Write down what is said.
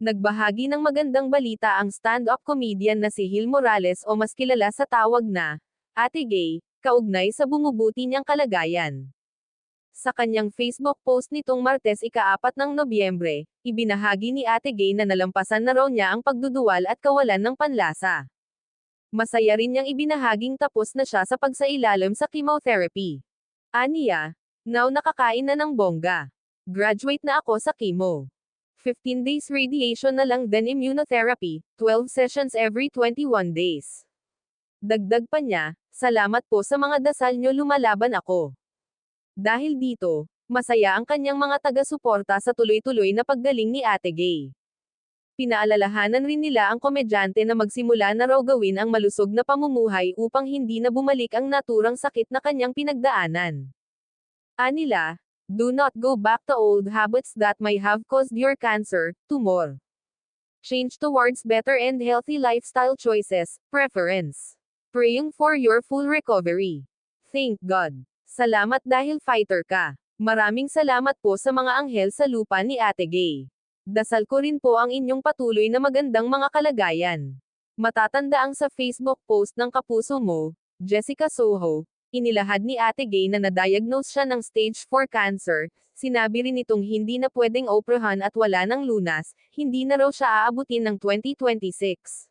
Nagbahagi ng magandang balita ang stand-up comedian na si Hil Morales o mas kilala sa tawag na Ate Gay, kaugnay sa bumubuti niyang kalagayan. Sa kanyang Facebook post nitong Martes ika-4 ng Nobyembre, ibinahagi ni Ate Gay na nalampasan na raw niya ang pagduduwal at kawalan ng panlasa. Masaya rin niyang ibinahaging tapos na siya sa pagsailalim sa chemotherapy. Aniya, now nakakain na ng bongga. Graduate na ako sa chemo. 15 days radiation na lang then immunotherapy, 12 sessions every 21 days. Dagdag pa niya, salamat po sa mga dasal nyo lumalaban ako. Dahil dito, masaya ang kanyang mga taga-suporta sa tuloy-tuloy na paggaling ni Ate Gay. Pinaalalahanan rin nila ang komedyante na magsimula na raw gawin ang malusog na pamumuhay upang hindi na bumalik ang naturang sakit na kanyang pinagdaanan. Anila, do not go back to old habits that may have caused your cancer, tumor. Change towards better and healthy lifestyle choices, preference. Praying for your full recovery. Thank God. Salamat dahil fighter ka. Maraming salamat po sa mga anghel sa lupa ni Ate Gay. Dasal ko rin po ang inyong patuloy na magandang mga kalagayan. Matatanda ang sa Facebook post ng kapuso mo, Jessica Soho, inilahad ni Ate Gay na na-diagnose siya ng stage 4 cancer, sinabi rin itong hindi na pwedeng oprahan at wala ng lunas, hindi na raw siya aabutin ng 2026.